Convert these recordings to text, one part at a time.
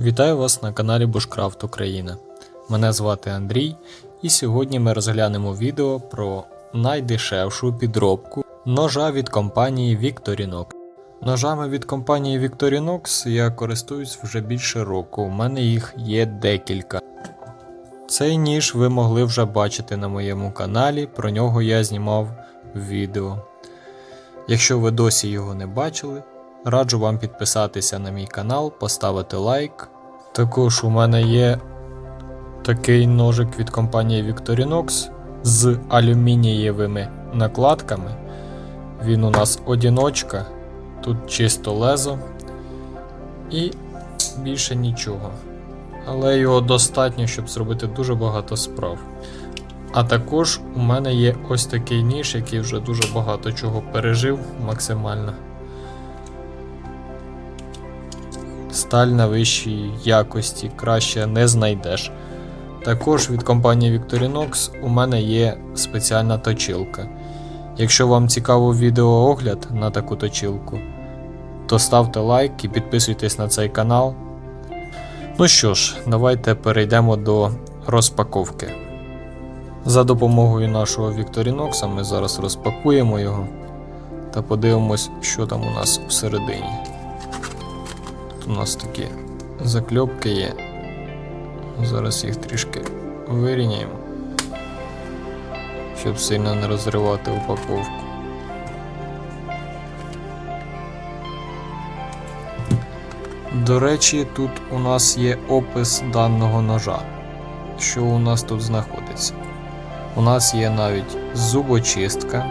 Вітаю вас на каналі Bushcraft Україна. Мене звати Андрій, і сьогодні ми розглянемо відео про найдешевшу підробку ножа від компанії Victorinox. Ножами від компанії Victorinox я користуюсь вже більше року, у мене їх є декілька. Цей ніж ви могли вже бачити на моєму каналі, про нього я знімав відео. Якщо ви досі його не бачили, раджу вам підписатися на мій канал, поставити лайк. Також у мене є такий ножик від компанії Victorinox з алюмінієвими накладками. Він у нас одіночка, тут чисто лезо і більше нічого. Але його достатньо, щоб зробити дуже багато справ. А також у мене є ось такий ніж, який вже дуже багато чого пережив максимально. Сталь на вищій якості краще не знайдеш. Також від компанії Victorinox у мене є спеціальна точилка. Якщо вам цікаво відеоогляд на таку точилку, то ставте лайк і підписуйтесь на цей канал. Ну що ж, давайте перейдемо до розпаковки. За допомогою нашого Victorinox ми зараз розпакуємо його та подивимось, що там у нас всередині. У нас такі закльопки є. Зараз їх трішки вирівняємо, щоб сильно не розривати упаковку. До речі, тут у нас є опис даного ножа. Що у нас тут знаходиться? У нас є навіть зубочистка,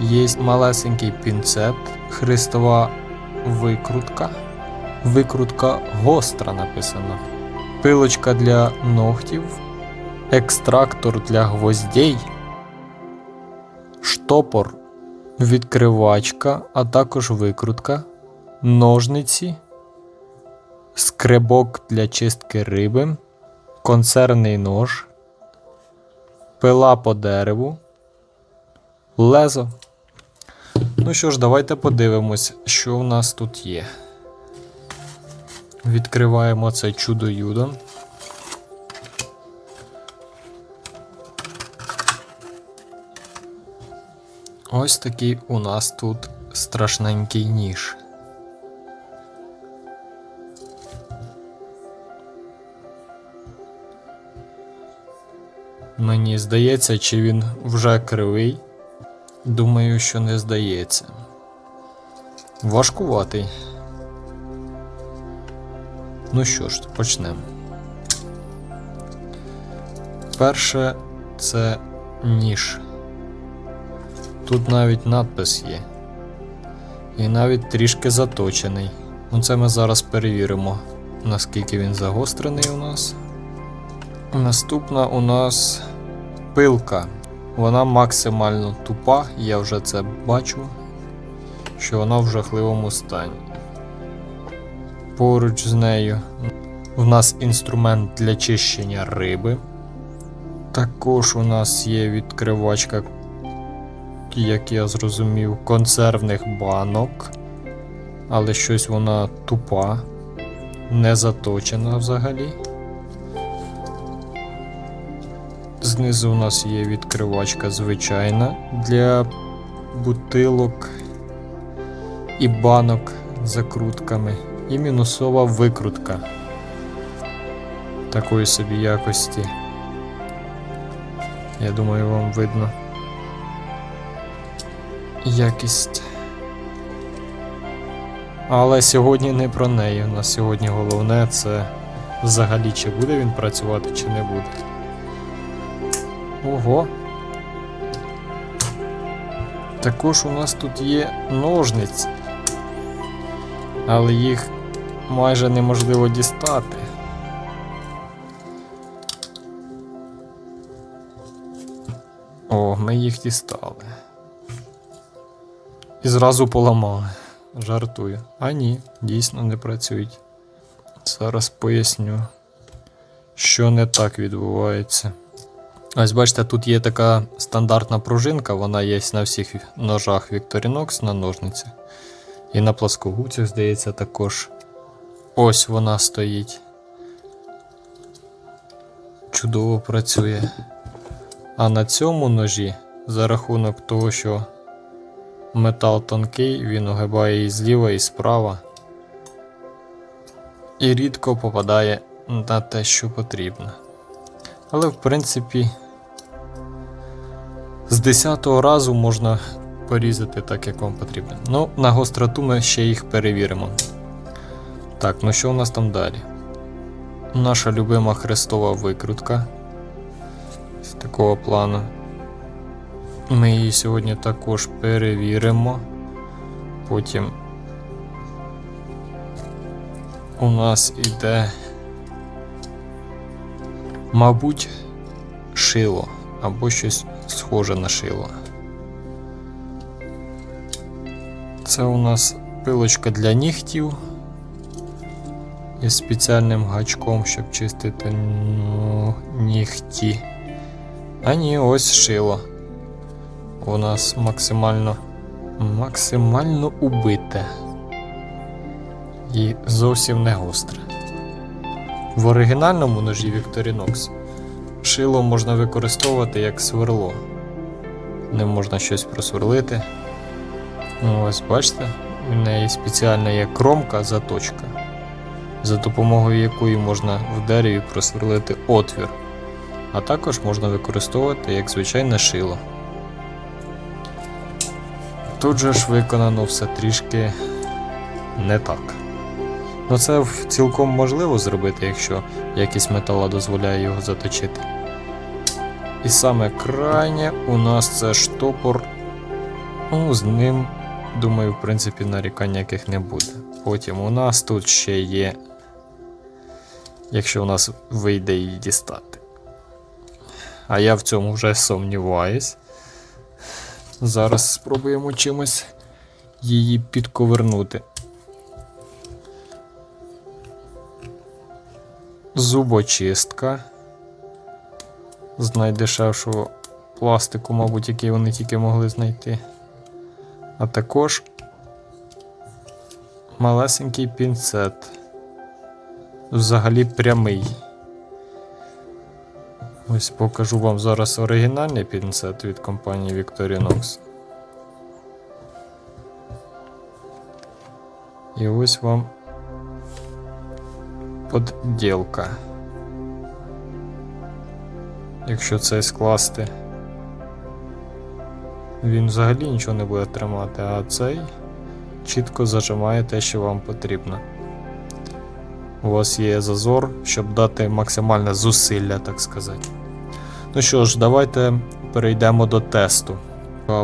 є малесенький пінцет, хрестова викрутка, викрутка гостра написано, пилочка для ногтів, екстрактор для гвоздей, штопор, відкривачка, а також викрутка, ножниці, скребок для чистки риби, консервний нож пила по дереву, лезо. Ну що ж, давайте подивимось, що в нас тут є. Відкриваємо це чудо юдо. Ось такий у нас тут страшненький ніж. Мені здається, чи він вже кривий. Думаю, що не здається. Важкуватий. Ну що ж, почнемо. Перше це ніж. Тут навіть надпис є. І навіть трішки заточений. Ну це ми зараз перевіримо, наскільки він загострений у нас. Наступна у нас пилка. Вона максимально тупа, я вже це бачу, що вона в жахливому стані. Поруч з нею в нас інструмент для чищення риби. Також у нас є відкривачка, як я зрозумів, консервних банок. Але щось вона тупа, не заточена взагалі. Знизу у нас є відкривачка звичайна для бутилок і банок закрутками. І мінусова викрутка такої собі якості. Я думаю, вам видно якість. Але сьогодні не про неї. У нас сьогодні головне це взагалі чи буде він працювати, чи не буде. Ого. Також у нас тут є ножниці, але їх майже неможливо дістати. О, ми їх дістали. І зразу поламали. Жартую. А ні, дійсно не працюють. Зараз поясню, що не так відбувається. Ось бачите, тут є така стандартна пружинка, вона є на всіх ножах Victorinox на ножницях. І на плоскогубцях, здається, також Ось вона стоїть. Чудово працює. А на цьому ножі, за рахунок того, що метал тонкий, він огибає і зліва, і справа. І рідко попадає на те, що потрібно. Але в принципі, з 10 разу можна порізати так, як вам потрібно. Ну, на гостроту ми ще їх перевіримо. Так, ну що у нас там далі? Наша любима хрестова викрутка з такого плану. Ми її сьогодні також перевіримо. Потім у нас іде, мабуть, шило або щось схоже на шило. Це у нас пилочка для нігтів із спеціальним гачком, щоб чистити ну, нігті. А ні, ось шило. У нас максимально максимально убите. І зовсім не гостре. В оригінальному ножі Victorinox шило можна використовувати як сверло. Ним можна щось просверлити. Ну, ось бачите, в неї спеціальна є кромка, заточка, за допомогою якої можна в дереві просверлити отвір, а також можна використовувати як звичайне шило. Тут же ж виконано все трішки не так. Ну це цілком можливо зробити, якщо якість метала дозволяє його заточити. І саме крайнє у нас це штопор. Ну, з ним, думаю, в принципі, нарікань ніяких не буде. Потім у нас тут ще є, якщо у нас вийде її дістати. А я в цьому вже сумніваюсь. Зараз спробуємо чимось її підковернути. Зубочистка з найдешевшого пластику, мабуть, який вони тільки могли знайти. А також малесенький пінцет. Взагалі прямий. Ось покажу вам зараз оригінальний пінцет від компанії Victorinox. І ось вам подділка. Якщо цей скласти, він взагалі нічого не буде тримати, а цей чітко зажимає те, що вам потрібно. У вас є зазор, щоб дати максимальне зусилля, так сказати. Ну що ж, давайте перейдемо до тесту.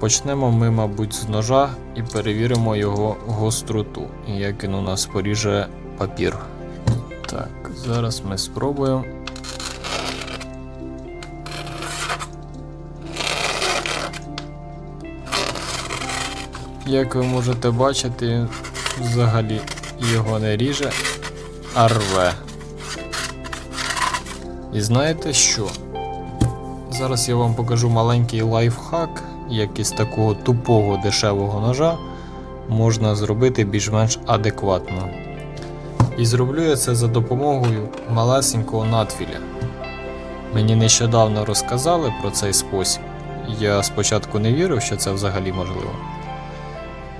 Почнемо ми, мабуть, з ножа і перевіримо його гостроту, як він у нас поріже папір. Так, зараз ми спробуємо. Як ви можете бачити, він взагалі його не ріже, а рве. І знаєте що? Зараз я вам покажу маленький лайфхак, як із такого тупого дешевого ножа можна зробити більш-менш адекватно. І зроблю я це за допомогою малесенького надфіля. Мені нещодавно розказали про цей спосіб. Я спочатку не вірив, що це взагалі можливо,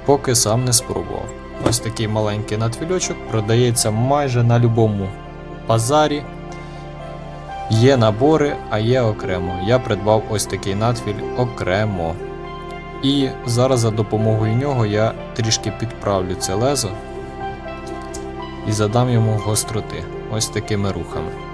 поки сам не спробував. Ось такий маленький надфільочок продається майже на любому базарі. Є набори, а є окремо. Я придбав ось такий надфіль окремо. І зараз за допомогою нього я трішки підправлю це лезо і задам йому гостроти ось такими рухами.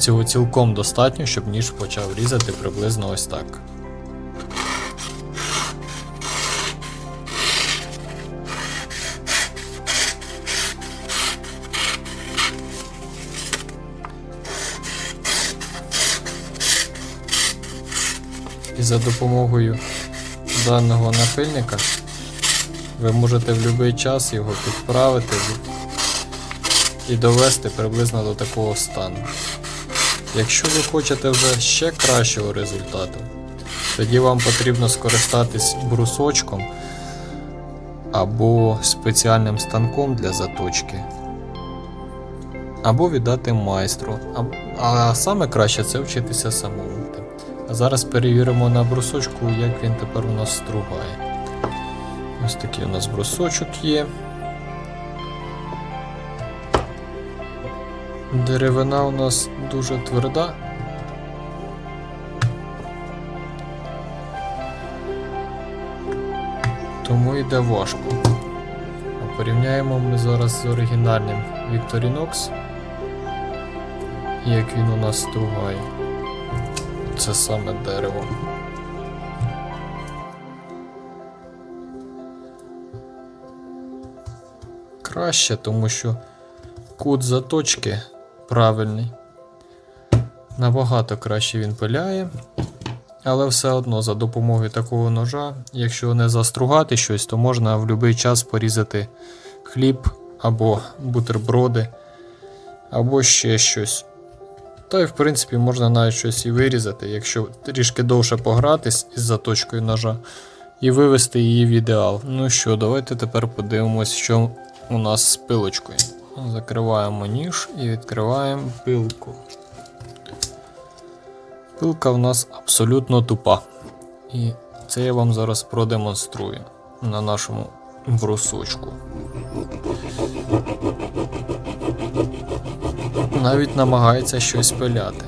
Цього цілком достатньо, щоб ніж почав різати приблизно ось так. І за допомогою даного напильника ви можете в будь-який час його підправити і довести приблизно до такого стану. Якщо ви хочете вже ще кращого результату, тоді вам потрібно скористатись брусочком або спеціальним станком для заточки, або віддати майстру. А, саме краще це вчитися самому. А зараз перевіримо на брусочку, як він тепер у нас стругає. Ось такий у нас брусочок є. Деревина у нас дуже тверда. Тому йде важко. Порівняємо ми зараз з оригінальним Victorinox, як він у нас стругає. Це саме дерево. Краще, тому що кут заточки правильний. Набагато краще він пиляє. Але все одно за допомогою такого ножа, якщо не застругати щось, то можна в будь-який час порізати хліб або бутерброди, або ще щось. Та й в принципі можна навіть щось і вирізати, якщо трішки довше погратись із заточкою ножа і вивести її в ідеал. Ну що, давайте тепер подивимось, що у нас з пилочкою. Закриваємо ніж і відкриваємо пилку. Пилка в нас абсолютно тупа. І це я вам зараз продемонструю на нашому брусочку. Навіть намагається щось пиляти.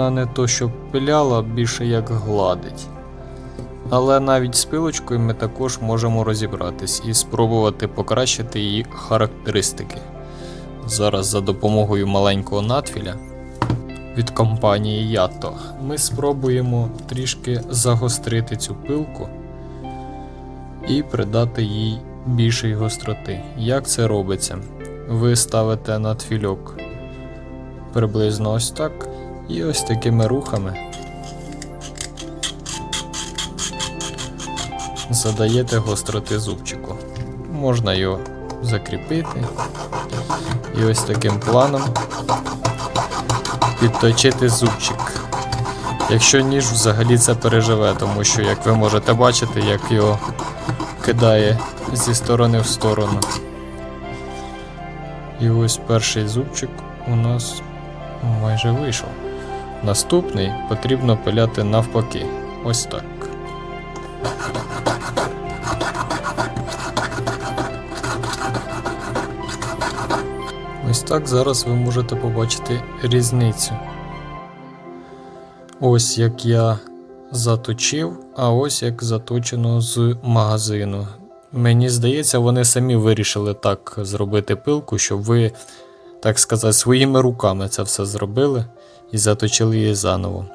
Вона не то, що пиляла, більше як гладить. Але навіть з пилочкою ми також можемо розібратись і спробувати покращити її характеристики. Зараз за допомогою маленького надфіля від компанії Yato ми спробуємо трішки загострити цю пилку і придати їй більшої гостроти. Як це робиться? Ви ставите надфільок приблизно ось так. І ось такими рухами задаєте гостроти зубчику. Можна його закріпити і ось таким планом підточити зубчик. Якщо ніж взагалі це переживе, тому що, як ви можете бачити, як його кидає зі сторони в сторону. І ось перший зубчик у нас майже вийшов. Наступний потрібно пиляти навпаки. Ось так. Ось так зараз ви можете побачити різницю. Ось як я заточив, а ось як заточено з магазину. Мені здається, вони самі вирішили так зробити пилку, щоб ви, так сказати, своїми руками це все зробили і заточили її заново.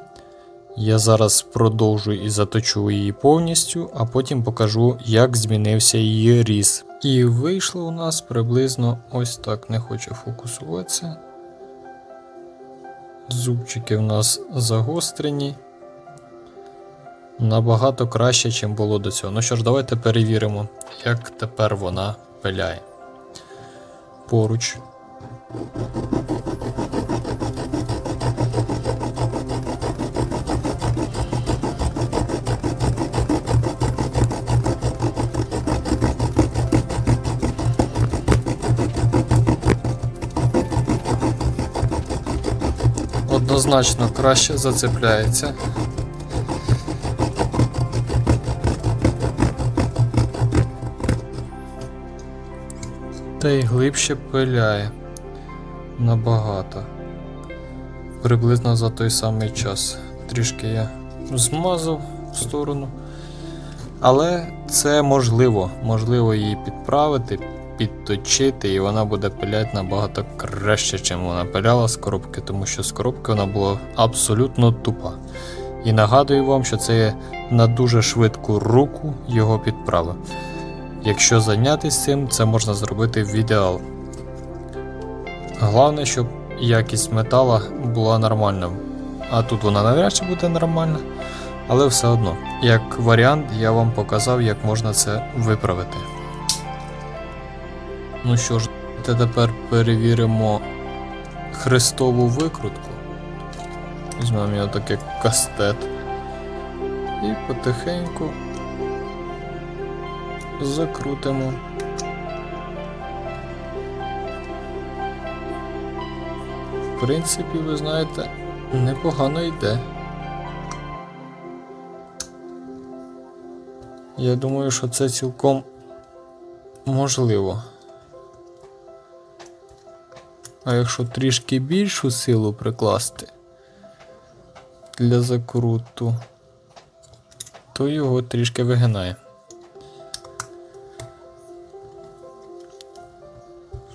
Я зараз продовжу і заточу її повністю, а потім покажу, як змінився її різ. І вийшло у нас приблизно ось так, не хоче фокусуватися. Зубчики в нас загострені. Набагато краще, ніж було до цього. Ну що ж, давайте перевіримо, як тепер вона пиляє. Поруч. Однозначно краще зацепляється. Та й глибше пиляє набагато. Приблизно за той самий час. трішки я змазав в сторону. Але це можливо. Можливо її підправити, підточити, і вона буде пиляти набагато краще, чим вона пиляла з коробки, тому що з коробки вона була абсолютно тупа. І нагадую вам, що це на дуже швидку руку його підправив. Якщо зайнятися цим, це можна зробити в ідеал. Головне, щоб якість метала була нормальна. А тут вона навряд чи буде нормальна. Але все одно, як варіант, я вам показав, як можна це виправити. Ну що ж, тепер перевіримо хрестову викрутку. Візьмемо його таке кастет. І потихеньку закрутимо. В принципі, ви знаєте, непогано йде. Я думаю, що це цілком можливо. А якщо трішки більшу силу прикласти для закруту, то його трішки вигинає.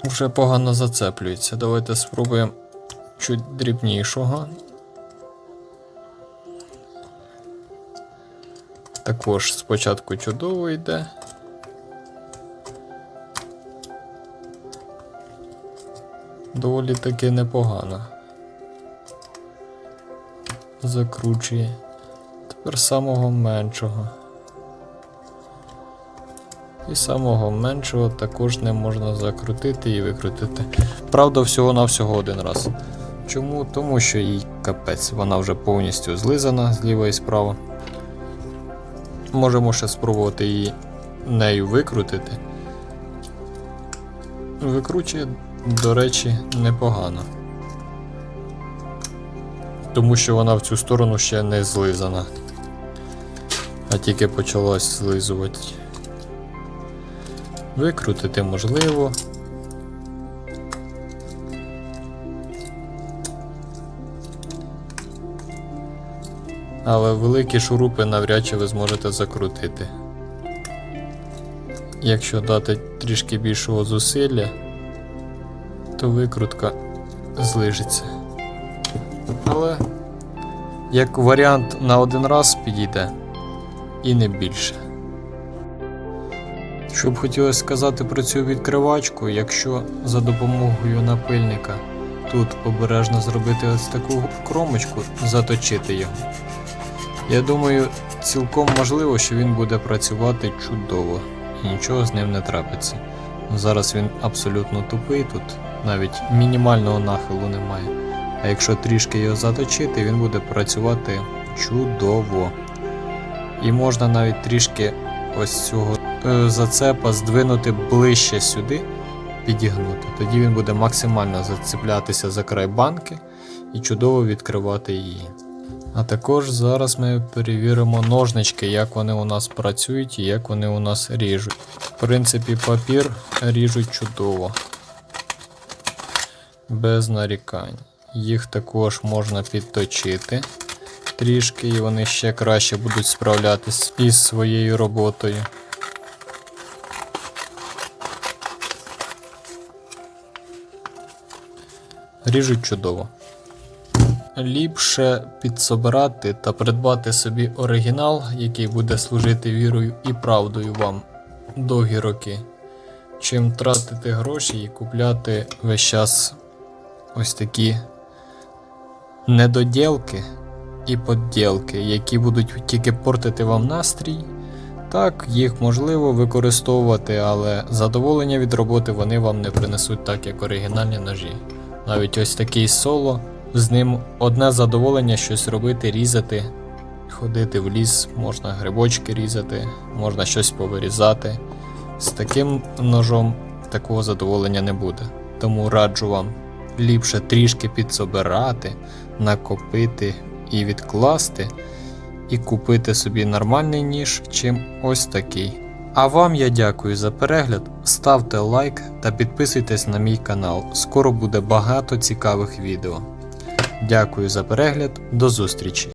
Вже погано зацеплюється. Давайте спробуємо чуть дрібнішого. Також спочатку чудово йде. Доволі таки непогано. Закручує. Тепер самого меншого. І самого меншого також не можна закрутити і викрутити. Правда, всього-навсього один раз. Чому? Тому що їй капець, вона вже повністю злизана зліва і справа. Можемо ще спробувати її нею викрутити. Викручує, до речі, непогано. Тому що вона в цю сторону ще не злизана. А тільки почалась злизувати. Викрутити можливо. Але великі шурупи навряд чи ви зможете закрутити. Якщо дати трішки більшого зусилля, то викрутка злижиться. Але як варіант на один раз підійде і не більше. Що б хотілося сказати про цю відкривачку, якщо за допомогою напильника тут обережно зробити ось таку кромочку, заточити його. Я думаю, цілком можливо, що він буде працювати чудово і нічого з ним не трапиться. Зараз він абсолютно тупий, тут навіть мінімального нахилу немає. А якщо трішки його заточити, він буде працювати чудово. І можна навіть трішки ось цього е, зацепа здвинути ближче сюди, підігнути. Тоді він буде максимально зацеплятися за край банки і чудово відкривати її. А також зараз ми перевіримо ножнички, як вони у нас працюють і як вони у нас ріжуть. В принципі, папір ріжуть чудово, без нарікань. Їх також можна підточити трішки, і вони ще краще будуть справлятись із своєю роботою. Ріжуть чудово. Ліпше підсобирати та придбати собі оригінал, який буде служити вірою і правдою вам довгі роки, чим тратити гроші і купляти весь час ось такі недоділки і подділки, які будуть тільки портити вам настрій. Так, їх можливо використовувати, але задоволення від роботи вони вам не принесуть так, як оригінальні ножі. Навіть ось такий соло. З ним одне задоволення щось робити, різати, ходити в ліс, можна грибочки різати, можна щось повирізати. З таким ножом такого задоволення не буде. Тому раджу вам ліпше трішки підсобирати, накопити і відкласти, і купити собі нормальний ніж, чим ось такий. А вам я дякую за перегляд, ставте лайк та підписуйтесь на мій канал. Скоро буде багато цікавих відео. Дякую за перегляд, до зустрічі!